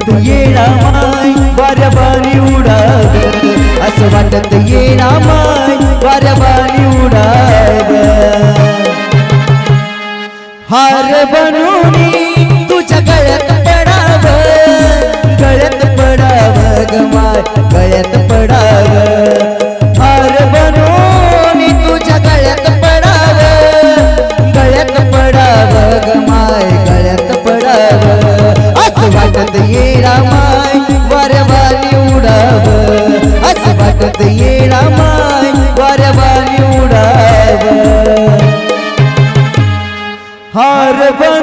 वाटत येणा माय वाऱ्या बारी उडाग असं वाटत येणा माय वाऱ्या बारी उडाग हार बनून तुझ्या गळ्यात पडाव गळ्यात पडाव ग माय गळ्यात पडाव हार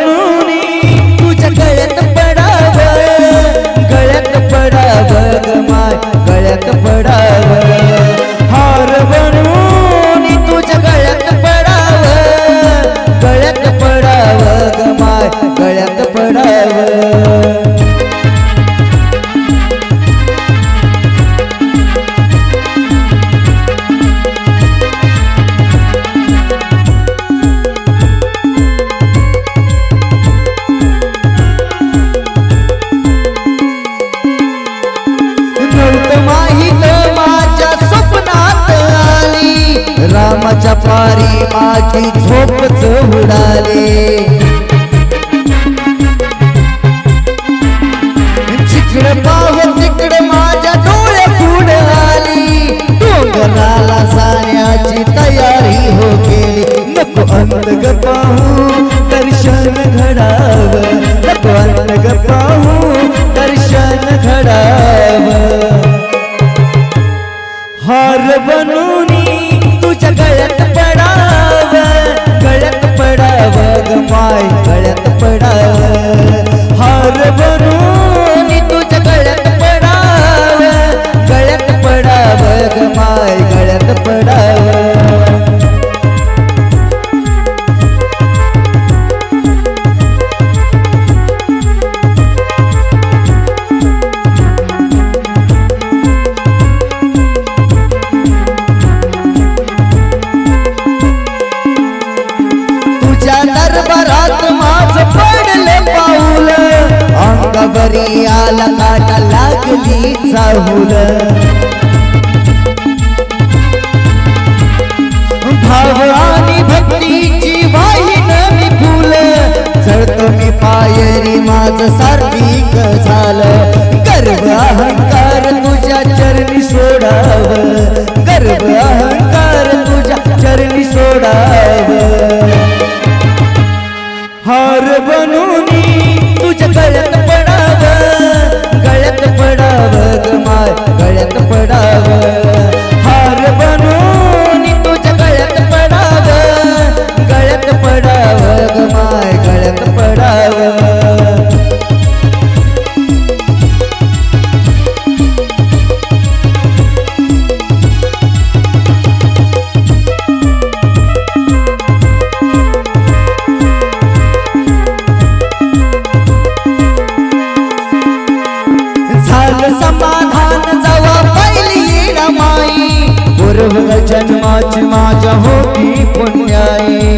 रामाच्या माझी झोपच उडाली जिकडे पाव तिकडे माझ्या डोळे पुढे आली डोंगराला जाण्याची तयारी हो गेली नको अंतग पाहू दर्शन घडाव. नको अंतग पाहू दर्शन घडाव. हार बनू गळ्यात पडाव. हार बनून तुझ्या गळ्यात पडाव. गळ्यात पडाव ग माय गळ्यात पडाव. तुझ्या अंगावरी आला काटा लागली चाहूल भाव आणि भक्तीची वाहीन मी फुल चढतो मी पायरी माझ सार्थिक झालं. गर्व अहंकार तुझ्या चरणी सोडाव. गर्व अहंकार तुझ्या चरणी सोडाव. हार बनूनी माझ्या होती